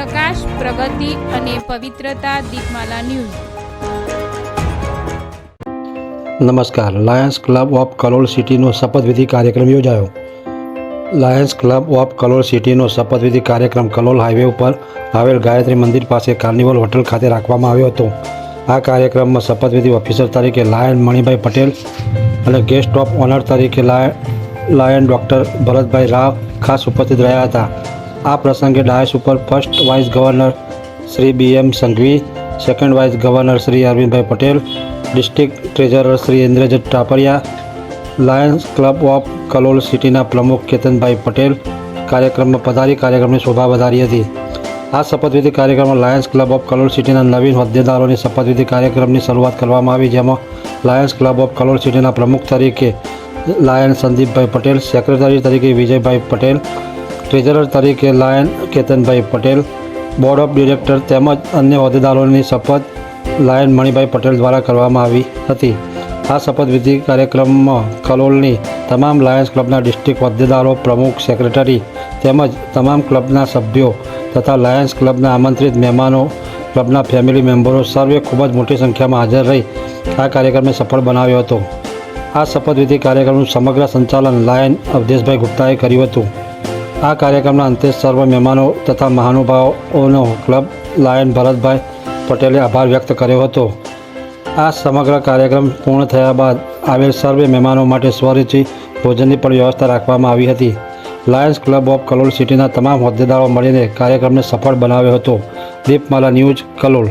વિકાસ પ્રગતિ અને પવિત્રતા દીપમાલા ન્યૂઝ. નમસ્કાર. લાયન્સ ક્લબ ઓફ કલોલ સિટીનો શપથવિધિ કાર્યક્રમ યોજાયો. લાયન્સ ક્લબ ઓફ કલોલ સિટીનો શપથવિધિ કાર્યક્રમ કલોલ હાઈવે ઉપર આવેલ ગાયત્રી મંદિર પાસે કાર્નિવલ હોટલ ખાતે રાખવામાં આવ્યો હતો. આ કાર્યક્રમમાં શપથવિધિ ઓફિસર તરીકે લાયન મણિભાઈ પટેલ અને ગેસ્ટ ઓફ ઓનર તરીકે લાય, લાયન ડૉક્ટર ભરતભાઈ રાવ ખાસ ઉપસ્થિત રહ્યા હતા. આ પ્રસંગે ડાયસ ઉપર first vice governor Shri B M Sanghavi, second vice governor Shri Arvindbhai Patel, district treasurer Shri Indrajit Tapariya, lions club of Kalol સિટીના પ્રમુખ કેતનભાઈ પટેલ કાર્યક્રમમાં પધારી કાર્યક્રમની શોભા વધારી હતી. આ શપથવિધિ કાર્યક્રમમાં લાયન્સ ક્લબ ઓફ કલોલ સિટીના નવીન હોદ્દેદારોની શપથવિધિ કાર્યક્રમની શરૂઆત કરવામાં આવી, જેમાં લાયન્સ ક્લબ ઓફ કલોલ સિટીના પ્રમુખ તરીકે લાયન સંદીપભાઈ પટેલ, સેક્રેટરી તરીકે વિજયભાઈ પટેલ ટ્રેઝરર તરીકે lion Ketanbhai Patel, board of director તેમજ અન્ય હોદ્દેદારોની શપથ લાયન મણિભાઈ પટેલ દ્વારા કરવામાં આવી હતી. આ શપથવિધિ કાર્યક્રમમાં કલોલની તમામ લાયન્સ ક્લબના ડિસ્ટ્રિક્ટ હોદ્દેદારો, પ્રમુખ, સેક્રેટરી તેમજ તમામ ક્લબના સભ્યો તથા લાયન્સ ક્લબના આમંત્રિત મહેમાનો, ક્લબના ફેમિલી મેમ્બરો સર્વે ખૂબ જ મોટી સંખ્યામાં હાજર રહી આ કાર્યક્રમને સફળ બનાવ્યો હતો. આ શપથવિધિ કાર્યક્રમનું સમગ્ર સંચાલન લાયન અવધેશભાઈ ગુપ્તાએ કર્યું હતું. આ કાર્યક્રમના અંતે સર્વ મહેમાનો તથા મહાનુભાવોનો ક્લબ લાયન ભરતભાઈ પટેલે આભાર વ્યક્ત કર્યો હતો. આ સમગ્ર કાર્યક્રમ પૂર્ણ થયા બાદ આવેલ સર્વે મહેમાનો માટે સ્વરૂચિ ભોજનની પણ વ્યવસ્થા રાખવામાં આવી હતી. લાયન્સ ક્લબ ઓફ કલોલ સિટીના તમામ હોદ્દેદારો મળીને કાર્યક્રમને સફળ બનાવ્યો હતો. દીપમાલા ન્યૂઝ કલોલ.